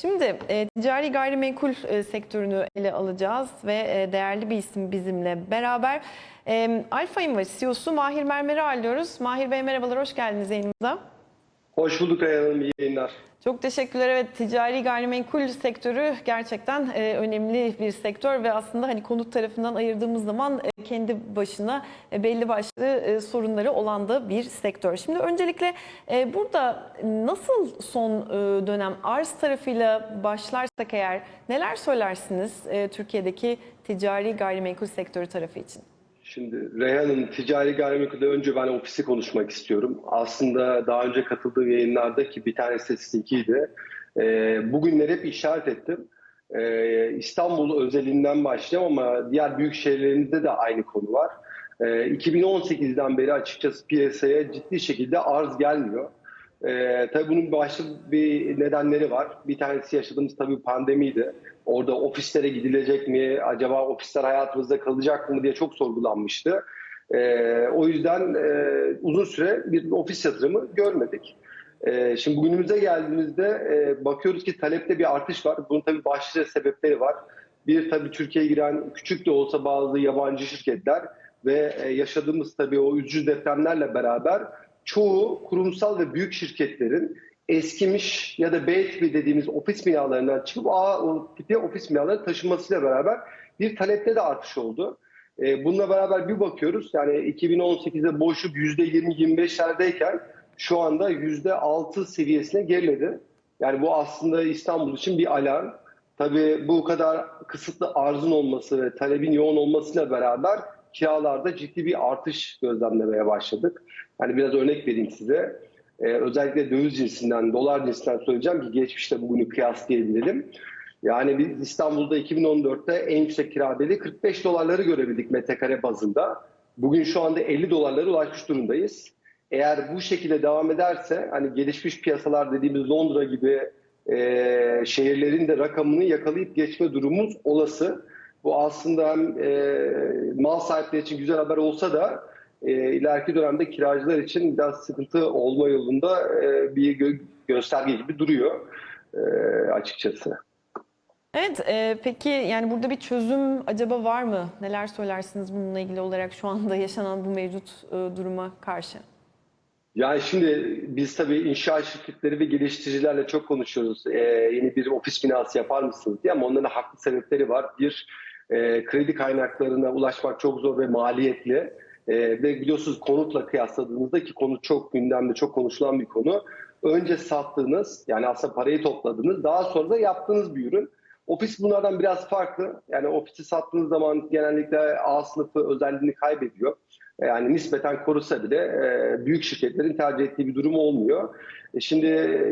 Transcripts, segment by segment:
Şimdi e, ticari gayrimenkul e, sektörünü ele alacağız ve e, değerli bir isim bizimle beraber. E, Alfa Invest CEO'su Mahir Mermer'i ağırlıyoruz. Mahir Bey merhabalar, hoş geldiniz yayınımıza. Hoş bulduk Reyhan Hanım, iyi yayınlar. Çok teşekkürler. Evet, ticari gayrimenkul sektörü gerçekten e, önemli bir sektör ve aslında hani konut tarafından ayırdığımız zaman e, kendi başına e, belli başlı e, sorunları olan da bir sektör. Şimdi öncelikle e, burada nasıl son e, dönem arz tarafıyla başlarsak eğer neler söylersiniz e, Türkiye'deki ticari gayrimenkul sektörü tarafı için? Şimdi Reyhan'ın ticari gayrimenkulde önce ben ofisi konuşmak istiyorum. Aslında daha önce katıldığım yayınlardaki bir tanesi sizinkiydi. E, bugünleri hep işaret ettim. E, İstanbul özelinden başlayacağım ama diğer büyük şehirlerimizde de aynı konu var. E, 2018'den beri açıkçası piyasaya ciddi şekilde arz gelmiyor. Ee, tabii bunun başlı bir nedenleri var. Bir tanesi yaşadığımız tabii pandemiydi. Orada ofislere gidilecek mi, acaba ofisler hayatımızda kalacak mı diye çok sorgulanmıştı. Ee, o yüzden e, uzun süre bir ofis yatırımı görmedik. Ee, şimdi bugünümüze geldiğimizde e, bakıyoruz ki talepte bir artış var. Bunun tabii başlıca sebepleri var. Bir tabii Türkiye'ye giren küçük de olsa bazı yabancı şirketler ve e, yaşadığımız tabii o üzücü depremlerle beraber çoğu kurumsal ve büyük şirketlerin eskimiş ya da B tipi dediğimiz ofis binalarından çıkıp A tipi ofis binalarına taşınmasıyla beraber bir talepte de artış oldu. E, bununla beraber bir bakıyoruz yani 2018'de boşluk %20-25'lerdeyken şu anda %6 seviyesine geriledi. Yani bu aslında İstanbul için bir alarm. Tabii bu kadar kısıtlı arzın olması ve talebin yoğun olmasıyla beraber kiralarda ciddi bir artış gözlemlemeye başladık. Hani biraz örnek vereyim size. Ee, özellikle döviz cinsinden, dolar cinsinden söyleyeceğim ki geçmişte bugünü kıyaslayabilelim. Yani biz İstanbul'da 2014'te en yüksek kira bedeli 45 dolarları görebildik metrekare bazında. Bugün şu anda 50 dolarlara ulaşmış durumdayız. Eğer bu şekilde devam ederse hani gelişmiş piyasalar dediğimiz Londra gibi e, şehirlerin de rakamını yakalayıp geçme durumumuz olası. Bu aslında hem e, mal sahipleri için güzel haber olsa da e, ileriki dönemde kiracılar için biraz sıkıntı olma yolunda e, bir gö gösterge gibi duruyor e, açıkçası. Evet, e, peki yani burada bir çözüm acaba var mı? Neler söylersiniz bununla ilgili olarak şu anda yaşanan bu mevcut e, duruma karşı? Yani şimdi biz tabii inşaat şirketleri ve geliştiricilerle çok konuşuyoruz. Ee, yeni bir ofis binası yapar mısınız diye ama onların haklı sebepleri var. Bir, e, kredi kaynaklarına ulaşmak çok zor ve maliyetli. E, ve biliyorsunuz konutla kıyasladığınızda ki konut çok gündemde, çok konuşulan bir konu. Önce sattığınız, yani aslında parayı topladınız, daha sonra da yaptığınız bir ürün. Ofis bunlardan biraz farklı. Yani ofisi sattığınız zaman genellikle A sınıfı özelliğini kaybediyor. Yani nispeten korusa bile e, büyük şirketlerin tercih ettiği bir durum olmuyor. E şimdi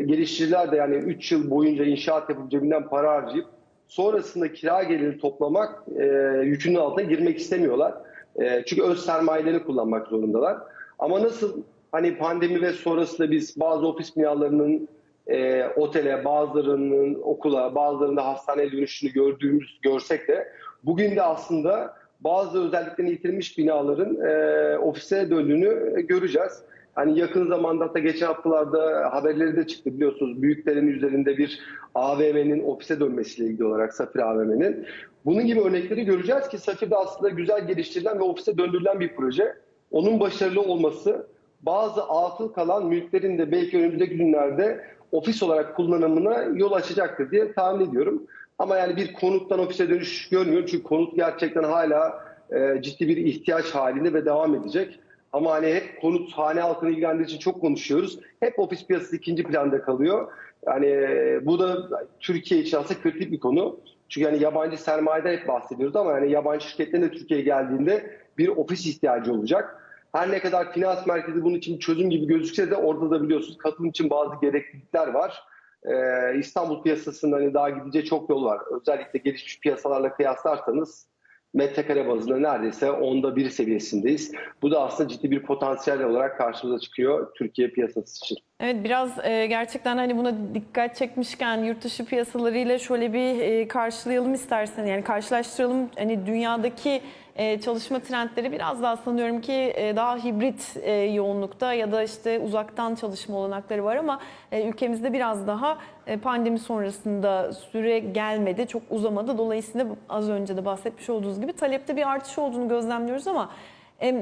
geliştiriciler de yani 3 yıl boyunca inşaat yapıp cebinden para harcayıp sonrasında kira geliri toplamak e, yükünün altına girmek istemiyorlar. E, çünkü öz sermayelerini kullanmak zorundalar. Ama nasıl hani pandemi ve sonrasında biz bazı ofis binalarının e, otele, bazılarının okula, bazılarında hastaneye dönüşünü gördüğümüz görsek de bugün de aslında bazı özelliklerini yitirmiş binaların e, ofise döndüğünü göreceğiz. Hani yakın zamanda hatta geçen haftalarda haberleri de çıktı biliyorsunuz. Büyüklerin üzerinde bir AVM'nin ofise dönmesiyle ilgili olarak Safir AVM'nin. Bunun gibi örnekleri göreceğiz ki Safir'de aslında güzel geliştirilen ve ofise döndürülen bir proje. Onun başarılı olması bazı atıl kalan mülklerin de belki önümüzdeki günlerde ofis olarak kullanımına yol açacaktır diye tahmin ediyorum. Ama yani bir konuttan ofise dönüş görmüyorum çünkü konut gerçekten hala e, ciddi bir ihtiyaç halinde ve devam edecek. Ama hani hep konut hane halkını ilgilendiği için çok konuşuyoruz. Hep ofis piyasası ikinci planda kalıyor. Yani e, bu da Türkiye için aslında kritik bir konu. Çünkü yani yabancı sermayeden hep bahsediyoruz ama yani yabancı şirketlerin de Türkiye'ye geldiğinde bir ofis ihtiyacı olacak. Her ne kadar finans merkezi bunun için çözüm gibi gözükse de orada da biliyorsunuz katılım için bazı gereklilikler var. Ee, İstanbul piyasasında hani daha gideceği çok yol var. Özellikle gelişmiş piyasalarla kıyaslarsanız metrekare bazında neredeyse onda bir seviyesindeyiz. Bu da aslında ciddi bir potansiyel olarak karşımıza çıkıyor Türkiye piyasası için. Evet biraz e, gerçekten hani buna dikkat çekmişken yurt dışı piyasalarıyla şöyle bir e, karşılayalım istersen yani karşılaştıralım hani dünyadaki e, çalışma trendleri biraz daha sanıyorum ki e, daha hibrit e, yoğunlukta ya da işte uzaktan çalışma olanakları var ama ülkemizde biraz daha pandemi sonrasında süre gelmedi çok uzamadı dolayısıyla az önce de bahsetmiş olduğunuz gibi talepte bir artış olduğunu gözlemliyoruz ama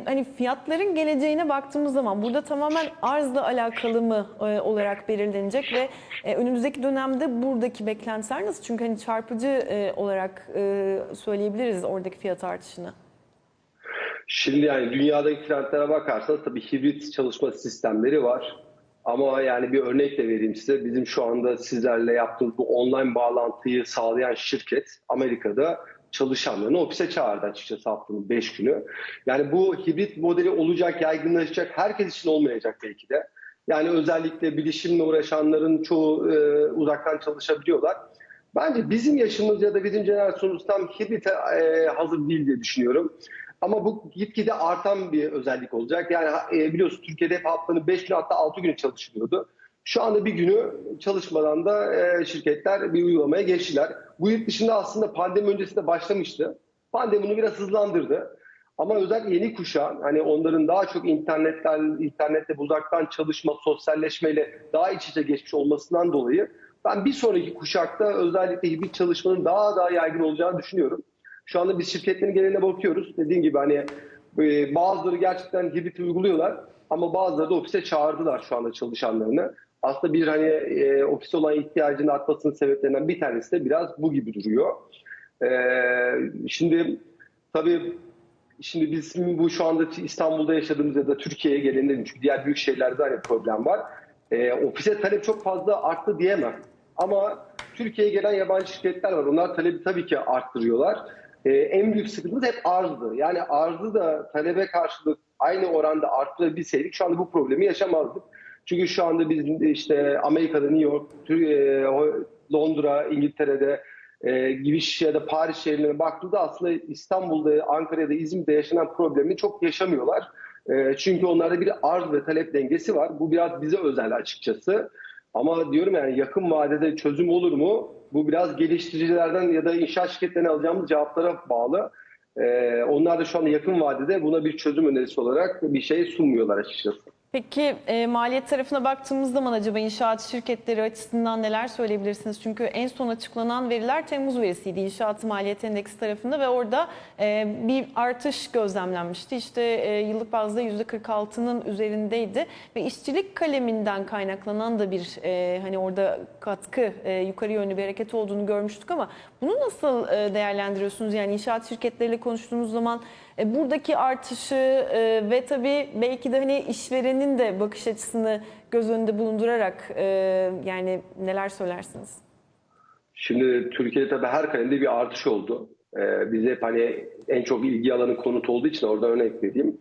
Hani fiyatların geleceğine baktığımız zaman burada tamamen arzla alakalı mı olarak belirlenecek ve önümüzdeki dönemde buradaki beklentiler nasıl? Çünkü hani çarpıcı olarak söyleyebiliriz oradaki fiyat artışını. Şimdi yani dünyadaki trendlere bakarsanız tabii hibrit çalışma sistemleri var. Ama yani bir örnek de vereyim size. Bizim şu anda sizlerle yaptığımız bu online bağlantıyı sağlayan şirket Amerika'da çalışanlarını ofise çağırdı açıkçası haftanın 5 günü. Yani bu hibrit modeli olacak, yaygınlaşacak. Herkes için olmayacak belki de. Yani özellikle bilişimle uğraşanların çoğu e, uzaktan çalışabiliyorlar. Bence bizim yaşımız ya da bizim jenerasyonumuz tam hibrite e, hazır değil diye düşünüyorum. Ama bu gitgide artan bir özellik olacak. Yani e, biliyorsun Türkiye'de hep haftanın 5 gün hatta 6 günü çalışılıyordu. Şu anda bir günü çalışmadan da e, şirketler bir uygulamaya geçtiler. Bu yurt dışında aslında pandemi öncesinde başlamıştı. Pandemi bunu biraz hızlandırdı. Ama özellikle yeni kuşağın hani onların daha çok internetten, internette uzaktan çalışma, sosyalleşmeyle daha iç içe geçmiş olmasından dolayı ben bir sonraki kuşakta özellikle hibrit çalışmanın daha daha yaygın olacağını düşünüyorum. Şu anda biz şirketlerin geneline bakıyoruz. Dediğim gibi hani e, bazıları gerçekten hibrit uyguluyorlar ama bazıları da ofise çağırdılar şu anda çalışanlarını. Aslında bir hani e, ofise olan ihtiyacın artmasının sebeplerinden bir tanesi de biraz bu gibi duruyor. E, şimdi tabii şimdi biz bu şu anda İstanbul'da yaşadığımız ya da Türkiye'ye gelenlerin çünkü diğer büyük şehirlerde hani problem var. E, ofise talep çok fazla arttı diyemem. Ama Türkiye'ye gelen yabancı şirketler var. Onlar talebi tabii ki arttırıyorlar. Ee, en büyük sıkıntımız hep arzdı. Yani arzı da talebe karşılık aynı oranda arttırabilseydik şu anda bu problemi yaşamazdık. Çünkü şu anda biz işte Amerika'da, New York, e, Londra, İngiltere'de e, gibi ya da Paris şehirlerine baktığında aslında İstanbul'da, Ankara'da, İzmir'de yaşanan problemi çok yaşamıyorlar. E, çünkü onlarda bir arz ve talep dengesi var. Bu biraz bize özel açıkçası. Ama diyorum yani yakın vadede çözüm olur mu? Bu biraz geliştiricilerden ya da inşaat şirketlerine alacağımız cevaplara bağlı. Ee, onlar da şu anda yakın vadede buna bir çözüm önerisi olarak bir şey sunmuyorlar açıkçası. Peki e, maliyet tarafına baktığımız zaman acaba inşaat şirketleri açısından neler söyleyebilirsiniz? Çünkü en son açıklanan veriler Temmuz verisiydi inşaat maliyet endeksi tarafında ve orada e, bir artış gözlemlenmişti. İşte e, yıllık bazda %46'nın üzerindeydi ve işçilik kaleminden kaynaklanan da bir e, hani orada katkı e, yukarı yönlü bir hareket olduğunu görmüştük ama bunu nasıl e, değerlendiriyorsunuz? Yani inşaat şirketleriyle konuştuğumuz zaman e, buradaki artışı e, ve tabii belki de hani işverenin de bakış açısını göz önünde bulundurarak e, yani neler söylersiniz? Şimdi Türkiye'de tabii her kalemde bir artış oldu. Ee, biz hep hani en çok ilgi alanı konut olduğu için oradan örnek vereyim.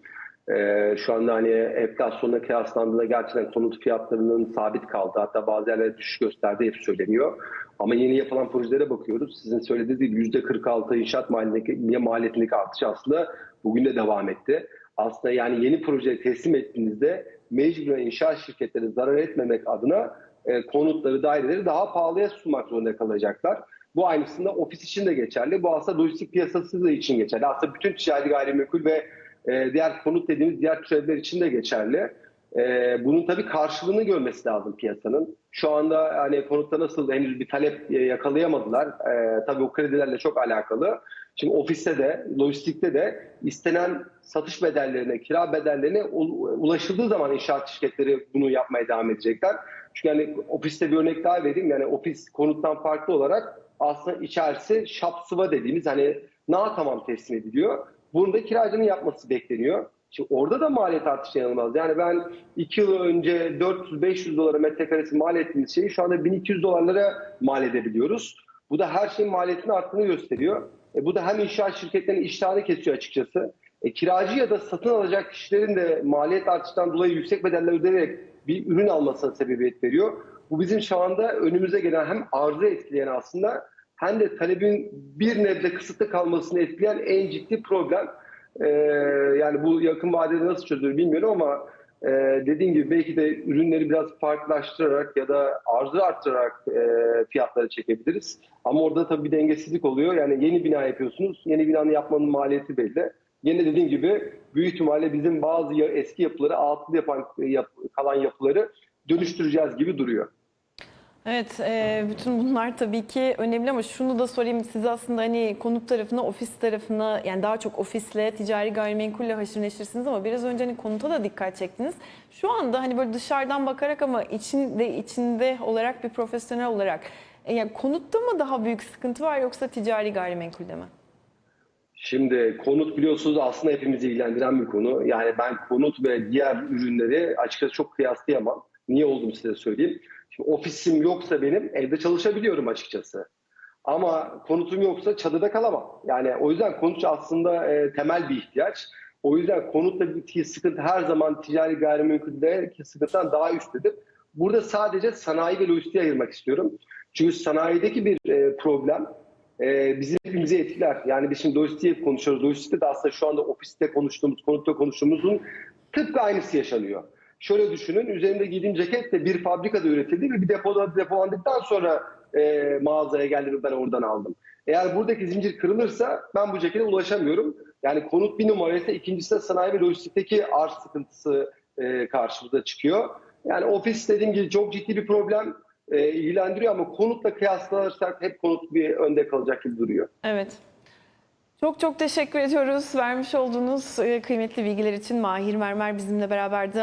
Ee, şu anda hani enflasyonla kıyaslandığında gerçekten konut fiyatlarının sabit kaldı. Hatta bazı yerlerde düşüş gösterdi hep söyleniyor. Ama yeni yapılan projelere bakıyoruz. Sizin söylediğiniz gibi %46 inşaat maliyetindeki, maliyetindeki artış aslında bugün de devam etti. Aslında yani yeni projeyi teslim ettiğinizde mecburen inşaat şirketleri zarar etmemek adına e, konutları, daireleri daha pahalıya sunmak zorunda kalacaklar. Bu aynısında ofis için de geçerli. Bu aslında lojistik piyasası için geçerli. Aslında bütün ticari gayrimenkul ve e, diğer konut dediğimiz diğer türevler için de geçerli. E, bunun tabii karşılığını görmesi lazım piyasanın. Şu anda hani konutta nasıl henüz bir talep e, yakalayamadılar. E, tabii o kredilerle çok alakalı. Şimdi ofiste de, lojistikte de istenen satış bedellerine, kira bedellerine ulaşıldığı zaman inşaat şirketleri bunu yapmaya devam edecekler. Çünkü yani ofiste bir örnek daha vereyim. Yani ofis konuttan farklı olarak aslında içerisi şap sıva dediğimiz hani na tamam teslim ediliyor. Bunu da kiracının yapması bekleniyor. Şimdi orada da maliyet artışı yanılmaz. Yani ben 2 yıl önce 400-500 dolara metrekaresi mal ettiğimiz şeyi şu anda 1200 dolarlara mal edebiliyoruz. Bu da her şeyin maliyetinin arttığını gösteriyor. E, bu da hem inşaat şirketlerinin iştahını kesiyor açıkçası. E, kiracı ya da satın alacak kişilerin de maliyet artıştan dolayı yüksek bedeller ödeyerek bir ürün almasına sebebiyet veriyor. Bu bizim şu anda önümüze gelen hem arzı etkileyen aslında hem de talebin bir nebze kısıtlı kalmasını etkileyen en ciddi problem. Ee, yani bu yakın vadede nasıl çözülür bilmiyorum ama e, dediğim gibi belki de ürünleri biraz farklılaştırarak ya da arzı arttırarak e, fiyatları çekebiliriz. Ama orada tabii bir dengesizlik oluyor. Yani yeni bina yapıyorsunuz. Yeni binanın yapmanın maliyeti belli. Yine dediğim gibi büyük ihtimalle bizim bazı eski yapıları, altı yapan yap- kalan yapıları dönüştüreceğiz gibi duruyor. Evet, e, bütün bunlar tabii ki önemli ama şunu da sorayım siz aslında hani konut tarafına, ofis tarafına yani daha çok ofisle, ticari gayrimenkulle haşır neşirsiniz ama biraz önce hani konuta da dikkat çektiniz. Şu anda hani böyle dışarıdan bakarak ama içinde içinde olarak bir profesyonel olarak e, yani konutta mı daha büyük sıkıntı var yoksa ticari gayrimenkulde mi? Şimdi konut biliyorsunuz aslında hepimizi ilgilendiren bir konu. Yani ben konut ve diğer ürünleri açıkçası çok kıyaslayamam. Niye olduğunu size söyleyeyim. Şimdi ofisim yoksa benim evde çalışabiliyorum açıkçası. Ama konutum yoksa çadırda kalamam. Yani o yüzden konut aslında e, temel bir ihtiyaç. O yüzden konutla bir sıkıntı her zaman ticari gayrimenkuldeki sıkıntıdan daha üsttedir. Burada sadece sanayi ve lojistiğe ayırmak istiyorum. Çünkü sanayideki bir e, problem e, bizim hepimizi etkiler. Yani biz şimdi lojistik konuşuyoruz. Lojistikte de aslında şu anda ofiste konuştuğumuz, konutta konuştuğumuzun tıpkı aynısı yaşanıyor. Şöyle düşünün, üzerinde giydiğim ceket de bir fabrikada üretildi ve bir depoda depolandıktan sonra e, mağazaya geldi ve ben oradan aldım. Eğer buradaki zincir kırılırsa ben bu cekete ulaşamıyorum. Yani konut bir numaraysa ikincisi de sanayi ve lojistikteki arz sıkıntısı e, karşımıza çıkıyor. Yani ofis dediğim gibi çok ciddi bir problem e, ilgilendiriyor ama konutla kıyaslarsak hep konut bir önde kalacak gibi duruyor. Evet. Çok çok teşekkür ediyoruz vermiş olduğunuz e, kıymetli bilgiler için. Mahir Mermer bizimle beraberdi.